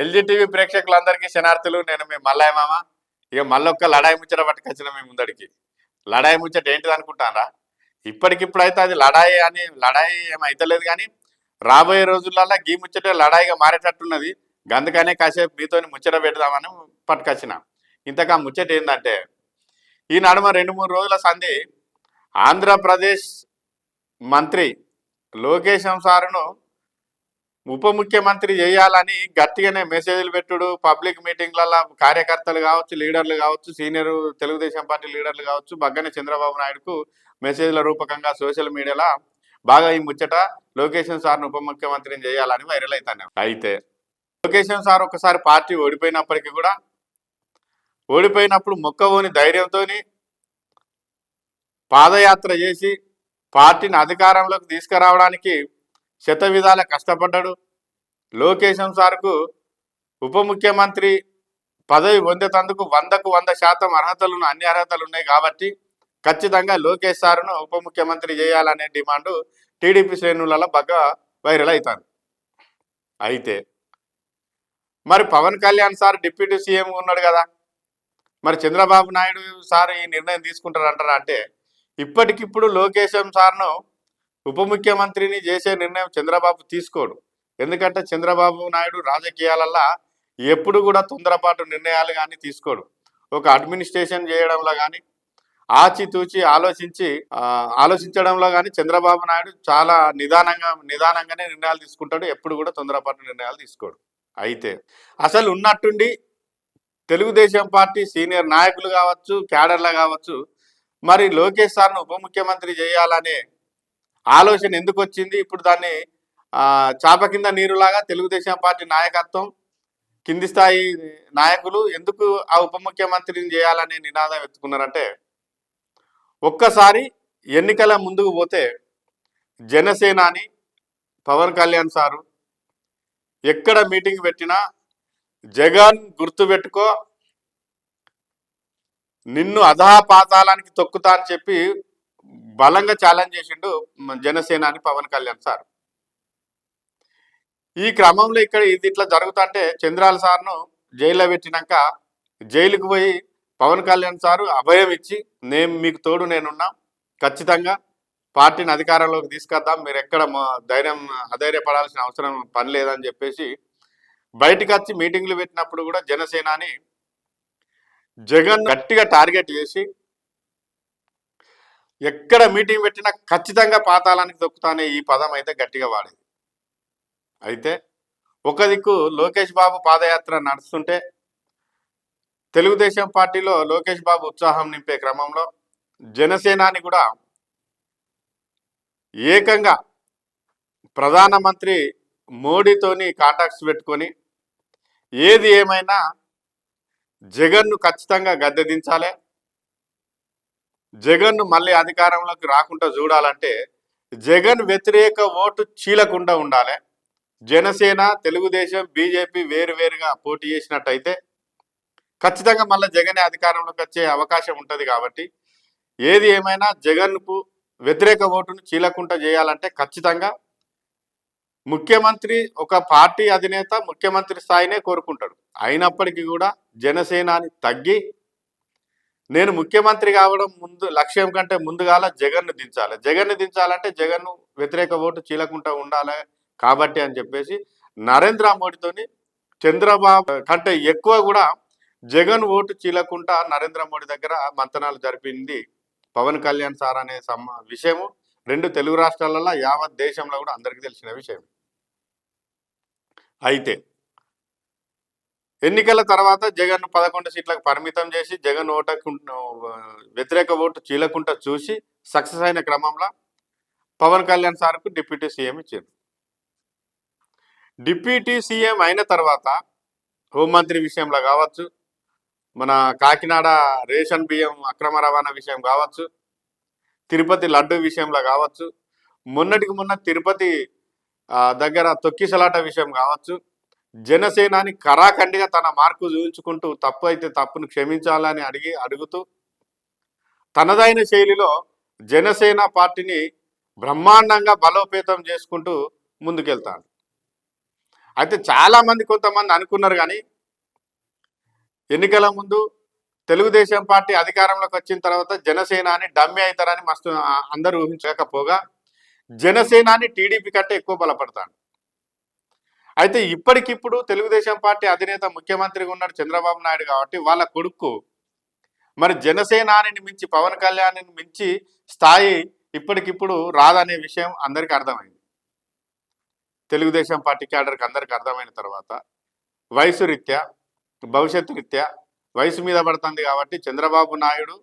LG TV ప్రేక్షకులందరికీ శనార్థులు నేను మీ మల్లయ్య మామ. ఇక మళ్ళొక్క లడాయి ముచ్చట పట్టుకొచ్చిన మీ ముందడికి. లడాయి ముచ్చట ఏంటిది అనుకుంటారా ఇప్పటికిప్పుడైతే అది లడాయి అని లడాయి ఏమైతలేదు కానీ రాబోయే రోజులలో గీ ముచ్చటే లడాయిగా మారేటట్టున్నది. అందుకనే కాసేపు మీతోని ముచ్చట పెడదామని పట్టుకొచ్చిన. ఇంతకా ముచ్చట ఏంటంటే ఈ నడుమ రెండు మూడు రోజుల సంధి ఆంధ్రప్రదేశ్ మంత్రి లోకేశం సారును ఉప ముఖ్యమంత్రి చేయాలని గట్టిగానే మెసేజ్లు పెట్టుడు పబ్లిక్ మీటింగ్లలో కార్యకర్తలు కావచ్చు లీడర్లు కావచ్చు సీనియర్ తెలుగుదేశం పార్టీ లీడర్లు కావచ్చు బగ్గనే చంద్రబాబు నాయుడుకు మెసేజ్ల రూపకంగా సోషల్ మీడియాలో బాగా ఈ ముచ్చట లోకేషన్ సార్ను ఉప ముఖ్యమంత్రిని చేయాలని వైరల్ అవుతాను అయితే లోకేషన్ సార్ ఒకసారి పార్టీ ఓడిపోయినప్పటికీ కూడా ఓడిపోయినప్పుడు మొక్కవోని ధైర్యంతో పాదయాత్ర చేసి పార్టీని అధికారంలోకి తీసుకురావడానికి శత విధాల కష్టపడ్డాడు. లోకేశం సార్కు ఉప ముఖ్యమంత్రి పదవి పొందేటందుకు వందకు వంద శాతం అర్హతలు అన్ని అర్హతలు ఉన్నాయి కాబట్టి ఖచ్చితంగా లోకేష్ సార్ను ఉప ముఖ్యమంత్రి చేయాలనే డిమాండ్ టీడీపీ శ్రేణులలో బాగా వైరల్ అవుతాను అయితే మరి Pawan Kalyan sir deputy CM ఉన్నాడు కదా. మరి చంద్రబాబు నాయుడు సార్ ఈ నిర్ణయం తీసుకుంటారంటారా అంటే ఇప్పటికిప్పుడు లోకేశం సార్ను ఉప ముఖ్యమంత్రిని చేసే నిర్ణయం చంద్రబాబు తీసుకోడు. ఎందుకంటే చంద్రబాబు నాయుడు రాజకీయాలల్లో ఎప్పుడు కూడా తొందరపాటు నిర్ణయాలు కానీ తీసుకోడు. ఒక అడ్మినిస్ట్రేషన్ చేయడంలో కానీ ఆచితూచి ఆలోచించి ఆలోచించడంలో కానీ చంద్రబాబు నాయుడు చాలా నిదానంగా నిదానంగానే నిర్ణయాలు తీసుకుంటాడు. ఎప్పుడు కూడా తొందరపాటు నిర్ణయాలు తీసుకోడు. అయితే అసలు ఉన్నట్టుండి తెలుగుదేశం పార్టీ సీనియర్ నాయకులు కావచ్చు క్యాడర్లు కావచ్చు మరి లోకేష్ సార్ను ఉప ముఖ్యమంత్రి చేయాలనే ఆలోచన ఎందుకు వచ్చింది ఇప్పుడు దాన్ని ఆ, చాప కింద నీరులాగా తెలుగుదేశం పార్టీ నాయకత్వం కింది స్థాయి నాయకులు ఎందుకు ఆ ఉప ముఖ్యమంత్రిని చేయాలనే నినాదం ఎత్తుకున్నారంటే ఒక్కసారి ఎన్నికల ముందుకు పోతే జనసేనాని పవన్ కళ్యాణ్ సారు ఎక్కడ మీటింగ్ పెట్టినా జగన్ గుర్తుపెట్టుకో నిన్ను అధా పాతాలానికి తొక్కుతా అని చెప్పి బలంగా ఛాలెంజ్ చేసిండు జనసేనాని పవన్ కళ్యాణ్ సార్. ఈ క్రమంలో ఇక్కడ ఇది ఇట్లా జరుగుతుంటే చంద్రాల సార్ను జైల్లో పెట్టినాక జైలుకు పోయి పవన్ కళ్యాణ్ సారు అభయం ఇచ్చి నేను మీకు తోడు నేనున్నా. ఖచ్చితంగా పార్టీని అధికారంలోకి తీసుకొద్దాం. మీరు ఎక్కడ ధైర్యం అధైర్యపడాల్సిన అవసరం పని లేదని చెప్పేసి బయటకు వచ్చి మీటింగ్లు పెట్టినప్పుడు కూడా జనసేనాని జగన్ గట్టిగా టార్గెట్ చేసి ఎక్కడ మీటింగ్ పెట్టినా ఖచ్చితంగా పాతాళానికి దొక్కుతానే ఈ పదం అయితే గట్టిగా వాడేది. అయితే ఒక దిక్కు లోకేష్ బాబు పాదయాత్ర నడుస్తుంటే తెలుగుదేశం పార్టీలో లోకేష్ బాబు ఉత్సాహం నింపే క్రమంలో జనసేనాని కూడా ఏకంగా ప్రధానమంత్రి మోడీతోని కాంటాక్ట్స్ పెట్టుకొని ఏది ఏమైనా జగన్ను ఖచ్చితంగా గద్దె దించాలి. జగన్ను మళ్ళీ అధికారంలోకి రాకుండా చూడాలంటే జగన్ వ్యతిరేక ఓటు చీలకుండా ఉండాలి. జనసేన తెలుగుదేశం బీజేపీ వేరువేరుగా పోటీ చేసినట్టయితే ఖచ్చితంగా మళ్ళీ జగనే అధికారంలోకి వచ్చే అవకాశం ఉంటుంది కాబట్టి ఏది ఏమైనా జగన్కు వ్యతిరేక ఓటును చీలకుండా చేయాలంటే ఖచ్చితంగా ముఖ్యమంత్రి ఒక పార్టీ అధినేత ముఖ్యమంత్రి స్థాయినే కోరుకుంటాడు. అయినప్పటికీ కూడా జనసేనాని తగ్గి నేను ముఖ్యమంత్రి కావడం ముందు లక్ష్యం కంటే ముందుగాల జగన్ను దించాలి. జగన్ను దించాలంటే జగన్ను వ్యతిరేక ఓటు చీలకుండా ఉండాలి కాబట్టి అని చెప్పేసి నరేంద్ర మోడీతోని చంద్రబాబు కంటే ఎక్కువ కూడా జగన్ ఓటు చీలకుండా నరేంద్ర మోడీ దగ్గర మంతనాలు జరిపింది పవన్ కళ్యాణ్ సార్ అనే సమ విషయము. రెండు తెలుగు రాష్ట్రాలలో యావత్ దేశంలో కూడా అందరికీ తెలిసిన విషయం. అయితే ఎన్నికల తర్వాత జగన్ పదకొండు సీట్లకు పరిమితం చేసి జగన్ ఓటకు వ్యతిరేక ఓటు చీలకుండా చూసి సక్సెస్ అయిన క్రమంలో పవన్ కళ్యాణ్ సార్కు డిప్యూటీ సీఎం ఇచ్చారు. డిప్యూటీ సీఎం అయిన తర్వాత హోంమంత్రి విషయంలో కావచ్చు మన కాకినాడ రేషన్ బియ్యం అక్రమ రవాణా విషయం కావచ్చు తిరుపతి లడ్డు విషయంలో కావచ్చు మొన్నటికి మొన్న తిరుపతి దగ్గర తొక్కిసలాట విషయం కావచ్చు జనసేనాని కరాఖండిగా తన మార్కు చూపించుకుంటూ తప్పు అయితే తప్పును క్షమించాలని అడిగి అడుగుతూ తనదైన శైలిలో జనసేన పార్టీని బ్రహ్మాండంగా బలోపేతం చేసుకుంటూ ముందుకెళ్తాడు. అయితే చాలా మంది కొంతమంది అనుకున్నారు కానీ ఎన్నికల ముందు తెలుగుదేశం పార్టీ అధికారంలోకి వచ్చిన తర్వాత జనసేనాని డమ్మి అవుతారని మస్తు అందరూ ఊహించకపోగా జనసేనాని టీడీపీ కంటే ఎక్కువ బలపడతాడు. అయితే ఇప్పటికిప్పుడు తెలుగుదేశం పార్టీ అధినేత ముఖ్యమంత్రిగా ఉన్నాడు చంద్రబాబు నాయుడు కాబట్టి వాళ్ళ కొడుకు మరి జనసేనాని మించి పవన్ కళ్యాణ్ని మించి స్థాయి ఇప్పటికిప్పుడు రాదనే విషయం అందరికీ అర్థమైంది. తెలుగుదేశం పార్టీ క్యాడర్కి అందరికీ అర్థమైన తర్వాత వయసు రీత్యా భవిష్యత్తు రీత్యా వయసు మీద పడుతుంది కాబట్టి చంద్రబాబు నాయుడు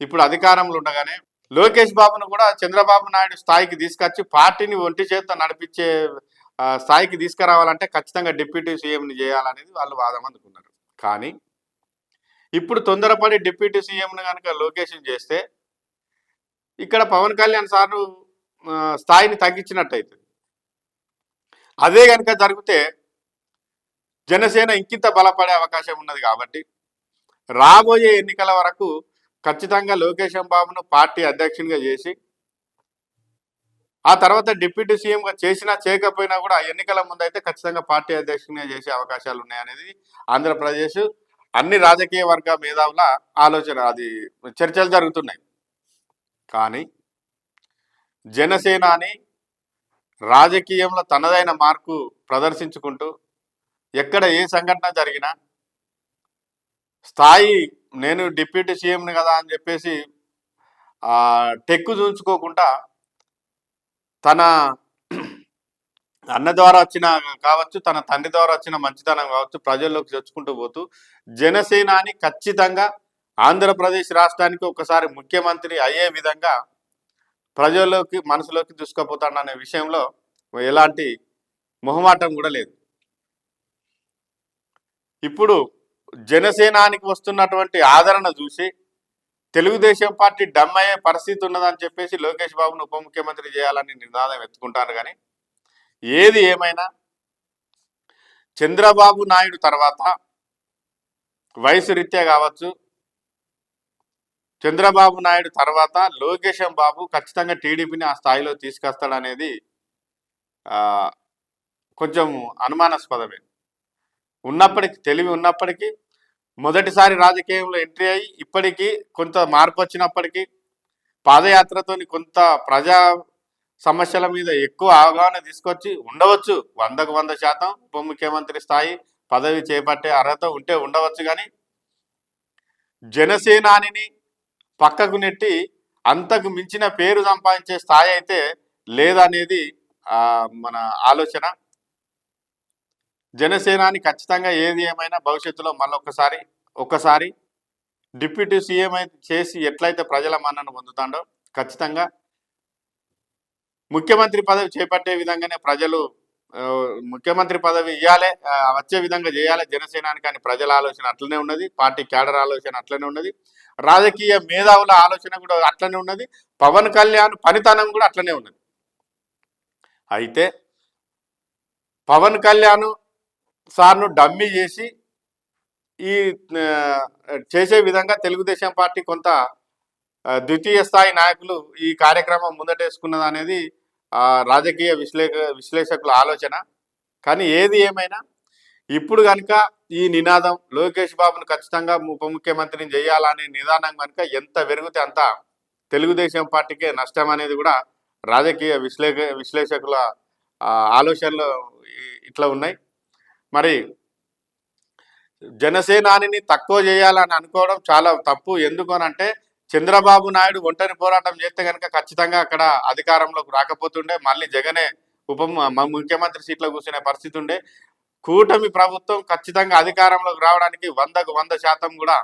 ఇప్పుడు అధికారంలో ఉండగానే లోకేష్ బాబును కూడా చంద్రబాబు నాయుడు స్థాయికి తీసుకొచ్చి పార్టీని ఒంటి చేత నడిపించే స్థాయికి తీసుకురావాలంటే ఖచ్చితంగా డిప్యూటీ సీఎంని చేయాలనేది వాళ్ళు వాదం అందుకున్నారు. కానీ ఇప్పుడు తొందరపడి డిప్యూటీ సీఎంను కనుక లోకేషన్ చేస్తే ఇక్కడ పవన్ కళ్యాణ్ సార్ను స్థాయిని తగ్గించినట్టయితే అదే కనుక జరిగితే జనసేన ఇంకింత బలపడే అవకాశం ఉన్నది కాబట్టి రాబోయే ఎన్నికల వరకు ఖచ్చితంగా లోకేశం బాబును పార్టీ అధ్యక్షునిగా చేసి ఆ తర్వాత డిప్యూటీ సీఎంగా చేసినా చేయకపోయినా కూడా ఆ ఎన్నికల ముందు అయితే ఖచ్చితంగా పార్టీ అధ్యక్షునే చేసే అవకాశాలు ఉన్నాయనేది ఆంధ్రప్రదేశ్ అన్ని రాజకీయ వర్గ మేధావుల ఆలోచన అది చర్చలు జరుగుతున్నాయి. కానీ జనసేనాని రాజకీయంలో తనదైన మార్కు ప్రదర్శించుకుంటూ ఎక్కడ ఏ సంఘటన జరిగినా స్థాయి నేను డిప్యూటీ సీఎంని కదా అని చెప్పేసి టెక్కు చూంచుకోకుండా తన అన్న ద్వారా వచ్చిన కావచ్చు తన తండ్రి ద్వారా వచ్చిన మంచితనం కావచ్చు ప్రజల్లోకి తెచ్చుకుంటూ పోతూ జనసేనాని ఖచ్చితంగా ఆంధ్రప్రదేశ్ రాష్ట్రానికి ఒకసారి ముఖ్యమంత్రి అయ్యే విధంగా ప్రజల్లోకి మనసులోకి దూసుకుపోతాడనే విషయంలో ఎలాంటి మొహమాటం కూడా లేదు. ఇప్పుడు జనసేనానికి వస్తున్నటువంటి ఆదరణ చూసి తెలుగుదేశం పార్టీ డమ్ అయ్యే పరిస్థితి ఉన్నదని చెప్పేసి లోకేష్ బాబును ఉప ముఖ్యమంత్రి చేయాలని నినాదం ఎత్తుకుంటారు కానీ ఏది ఏమైనా చంద్రబాబు నాయుడు తర్వాత వయసు రీత్యా కావచ్చు చంద్రబాబు నాయుడు తర్వాత లోకేశం బాబు ఖచ్చితంగా టీడీపీని ఆ స్థాయిలో తీసుకొస్తాడనేది కొంచెం అనుమానాస్పదమే. ఉన్నప్పటికీ తెలివి ఉన్నప్పటికీ మొదటిసారి రాజకీయంలో ఎంట్రీ అయ్యి ఇప్పటికీ కొంత మార్పు వచ్చినప్పటికీ పాదయాత్రతోని కొంత ప్రజా సమస్యల మీద ఎక్కువ అవగాహన తీసుకొచ్చి ఉండవచ్చు. వందకు వంద శాతం ఉప ముఖ్యమంత్రి స్థాయి పదవి చేపట్టే అర్హత ఉంటే ఉండవచ్చు కానీ జనసేనానిని పక్కకు నెట్టి అంతకు మించిన పేరు సంపాదించే స్థాయి అయితే లేదనేది మన ఆలోచన. జనసేనాని ఖచ్చితంగా ఏది ఏమైనా భవిష్యత్తులో మళ్ళొకసారి ఒక్కసారి డిప్యూటీ సీఎం అయితే చేసి ఎట్లయితే ప్రజల మన్నను పొందుతాడో ఖచ్చితంగా ముఖ్యమంత్రి పదవి చేపట్టే విధంగానే ప్రజలు ముఖ్యమంత్రి పదవి ఇవ్వాలి వచ్చే విధంగా చేయాలి జనసేనానికి కానీ ప్రజల ఆలోచన అట్లనే ఉన్నది పార్టీ క్యాడర్ ఆలోచన అట్లనే ఉన్నది రాజకీయ మేధావుల ఆలోచన కూడా అట్లనే ఉన్నది పవన్ కళ్యాణ్ పనితనం కూడా అట్లనే ఉన్నది. అయితే పవన్ కళ్యాణ్ సార్ను డమ్మీ చేసి ఈ చేసే విధంగా తెలుగుదేశం పార్టీ కొంత ద్వితీయ స్థాయి నాయకులు ఈ కార్యక్రమం ముందటేసుకున్నది అనేది రాజకీయ విశ్లేష విశ్లేషకుల ఆలోచన. కానీ ఏది ఏమైనా ఇప్పుడు కనుక ఈ నినాదం లోకేష్ బాబును ఖచ్చితంగా ఉప ముఖ్యమంత్రిని చేయాలనే నిదానం కనుక ఎంత పెరిగితే అంత తెలుగుదేశం పార్టీకే నష్టం అనేది కూడా రాజకీయ విశ్లేష విశ్లేషకుల ఆలోచనలు ఇట్లా ఉన్నాయి. మరి జనసేనానిని తక్కువ చేయాలని అనుకోవడం చాలా తప్పు. ఎందుకు అని అంటే చంద్రబాబు నాయుడు ఒంటరి పోరాటం చేస్తే కనుక ఖచ్చితంగా అక్కడ అధికారంలోకి రాకపోతుండే. మళ్ళీ జగనే ఉప ముఖ్యమంత్రి సీట్లో కూర్చునే పరిస్థితి ఉండే. కూటమి ప్రభుత్వం ఖచ్చితంగా అధికారంలోకి రావడానికి వందకు వంద శాతం కూడా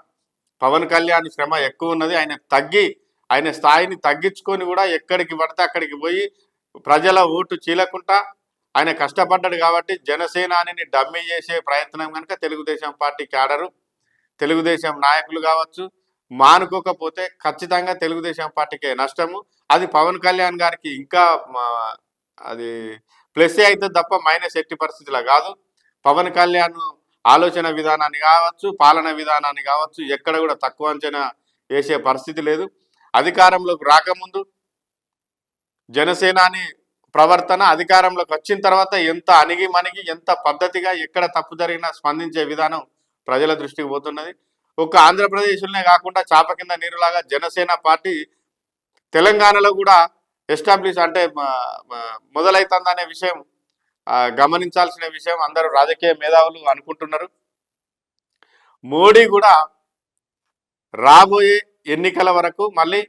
పవన్ కళ్యాణ్ శ్రమ ఎక్కువ ఉన్నది. ఆయన తగ్గి ఆయన స్థాయిని తగ్గించుకొని కూడా ఎక్కడికి పడితే అక్కడికి పోయి ప్రజల ఓటు చీలకుండా ఆయన కష్టపడ్డాడు కాబట్టి జనసేనాని డమ్మీ చేసే ప్రయత్నం కనుక తెలుగుదేశం పార్టీ క్యాడరు తెలుగుదేశం నాయకులు కావచ్చు మానుకోకపోతే ఖచ్చితంగా తెలుగుదేశం పార్టీకే నష్టము. అది పవన్ కళ్యాణ్ గారికి ఇంకా మా- అది ప్లస్ అయితే తప్ప మైనస్ ఎట్టి పరిస్థితిలో కాదు. పవన్ కళ్యాణ్ ఆలోచన విధానాన్ని కావచ్చు పాలన విధానాన్ని కావచ్చు ఎక్కడ కూడా తక్కువ అంచనా వేసే పరిస్థితి లేదు. అధికారంలోకి రాకముందు జనసేనాని ప్రవర్తన అధికారంలోకి వచ్చిన తర్వాత ఎంత అణిగి మణిగి ఎంత పద్ధతిగా ఎక్కడ తప్పు జరిగినా స్పందించే విధానం ప్రజల దృష్టికి పోతున్నది. ఒక ఆంధ్రప్రదేశ్లోనే కాకుండా చాప కింద నీరులాగా జనసేన పార్టీ తెలంగాణలో కూడా ఎస్టాబ్లిష్ అంటే మొదలైతుందనే విషయం గమనించాల్సిన విషయం అందరూ రాజకీయ మేధావులు అనుకుంటున్నారు. మోడీ కూడా రాబోయే ఎన్నికల వరకు మళ్ళీ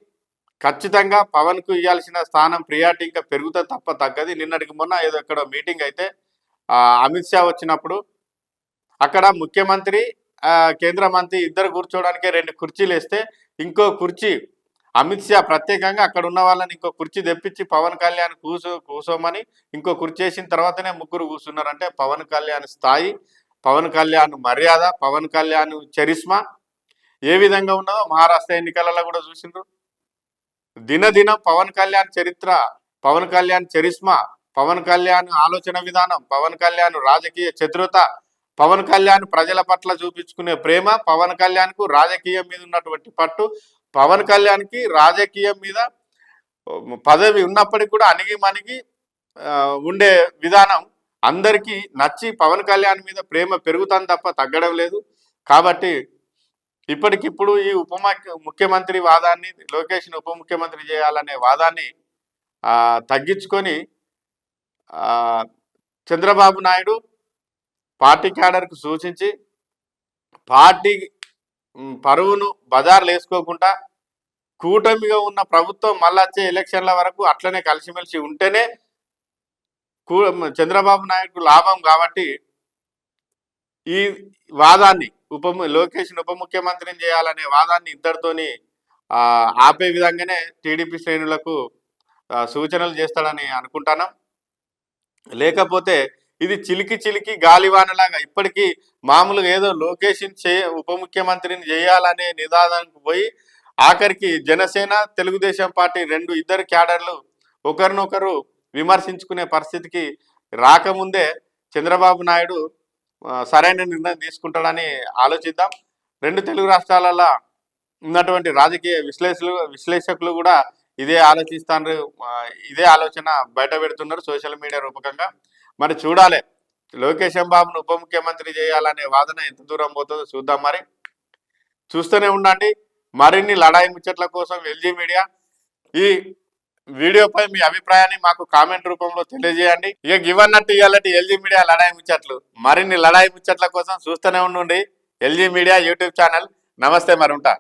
ఖచ్చితంగా పవన్కు ఇవ్వాల్సిన స్థానం ప్రియారిటీ ఇంకా పెరుగుతా తప్ప తగ్గది. నిన్నటికి మొన్న ఏదో ఎక్కడో మీటింగ్ అయితే అమిత్ షా వచ్చినప్పుడు అక్కడ ముఖ్యమంత్రి కేంద్ర మంత్రి ఇద్దరు కూర్చోవడానికి రెండు కుర్చీలు వేస్తే ఇంకో కుర్చీ అమిత్ షా ప్రత్యేకంగా అక్కడ ఉన్న వాళ్ళని ఇంకో కుర్చీ తెప్పించి పవన్ కళ్యాణ్ కూసో కూసోమని ఇంకో కుర్చీ వేసిన తర్వాతనే ముగ్గురు కూర్చున్నారంటే పవన్ కళ్యాణ్ స్థాయి పవన్ కళ్యాణ్ మర్యాద పవన్ కళ్యాణ్ చరిస్మా ఏ విధంగా ఉన్నదో మహారాష్ట్ర ఎన్నికలలో కూడా చూసిండ్రు. దినదినం పవన్ కళ్యాణ్ చరిత్ర పవన్ కళ్యాణ్ చరిస్మా పవన్ కళ్యాణ్ ఆలోచన విధానం పవన్ కళ్యాణ్ రాజకీయ చతురత పవన్ కళ్యాణ్ ప్రజల పట్ల చూపించుకునే ప్రేమ పవన్ కళ్యాణ్కు రాజకీయం మీద ఉన్నటువంటి పట్టు పవన్ కళ్యాణ్కి రాజకీయం మీద పదవి ఉన్నప్పటికీ కూడా అణిగి మణిగి ఉండే విధానం అందరికీ నచ్చి పవన్ కళ్యాణ్ మీద ప్రేమ పెరుగుతుంది తప్ప తగ్గడం లేదు. కాబట్టి ఇప్పటికిప్పుడు ఈ ఉప ముఖ్యమంత్రి వాదాన్ని లోకేష్ని ఉప ముఖ్యమంత్రి చేయాలనే వాదాన్ని తగ్గించుకొని చంద్రబాబు నాయుడు పార్టీ క్యాడర్కు సూచించి పార్టీ పరువును బజార్లు వేసుకోకుండా కూటమిగా ఉన్న ప్రభుత్వం మళ్ళా వచ్చే ఎలక్షన్ల వరకు అట్లనే కలిసిమెలిసి ఉంటేనే కూ చంద్రబాబు నాయుడుకు లాభం కాబట్టి ఈ వాదాన్ని ఉప లోకేష్ ఉప ముఖ్యమంత్రిని చేయాలనే వాదాన్ని ఇద్దరితోని ఆ, ఆపే విధంగానే టీడీపీ శ్రేణులకు సూచనలు చేస్తాడని అనుకుంటాను. లేకపోతే ఇది చిలికి చిలికి గాలివానలాగా ఇప్పటికీ మామూలుగా ఏదో లోకేష్ని చే ఉప ముఖ్యమంత్రిని చేయాలనే నిదానానికి పోయి ఆఖరికి జనసేన తెలుగుదేశం పార్టీ రెండు ఇద్దరు క్యాడర్లు ఒకరినొకరు విమర్శించుకునే పరిస్థితికి రాకముందే చంద్రబాబు నాయుడు సరైన నిర్ణయం తీసుకుంటాడని ఆలోచిద్దాం. రెండు తెలుగు రాష్ట్రాలలో ఉన్నటువంటి రాజకీయ విశ్లేషకులు విశ్లేషకులు కూడా ఇదే ఆలోచిస్తారు ఇదే ఆలోచన బయట పెడుతున్నారు సోషల్ మీడియా రూపకంగా. మరి చూడాలి. లోకేష్ బాబును ఉప ముఖ్యమంత్రి చేయాలనే వాదన ఎంత దూరం పోతుందో చూద్దాం మరి. చూస్తూనే ఉండండి. మరిన్ని లడాయి ముచ్చట్ల కోసం ఎల్జీ మీడియా. ఈ వీడియోపై మీ అభిప్రాయాన్ని మాకు కామెంట్ రూపంలో తెలియజేయండి. ఇక ఇవన్నట్టు ఇవ్వాలంటే ఎల్జీ మీడియా లడాయి ముచ్చట్లు. మరిన్ని లడాయి ముచ్చట్ల కోసం చూస్తూనే ఉండండి. LG media YouTube channel. నమస్తే మరి ఉంటా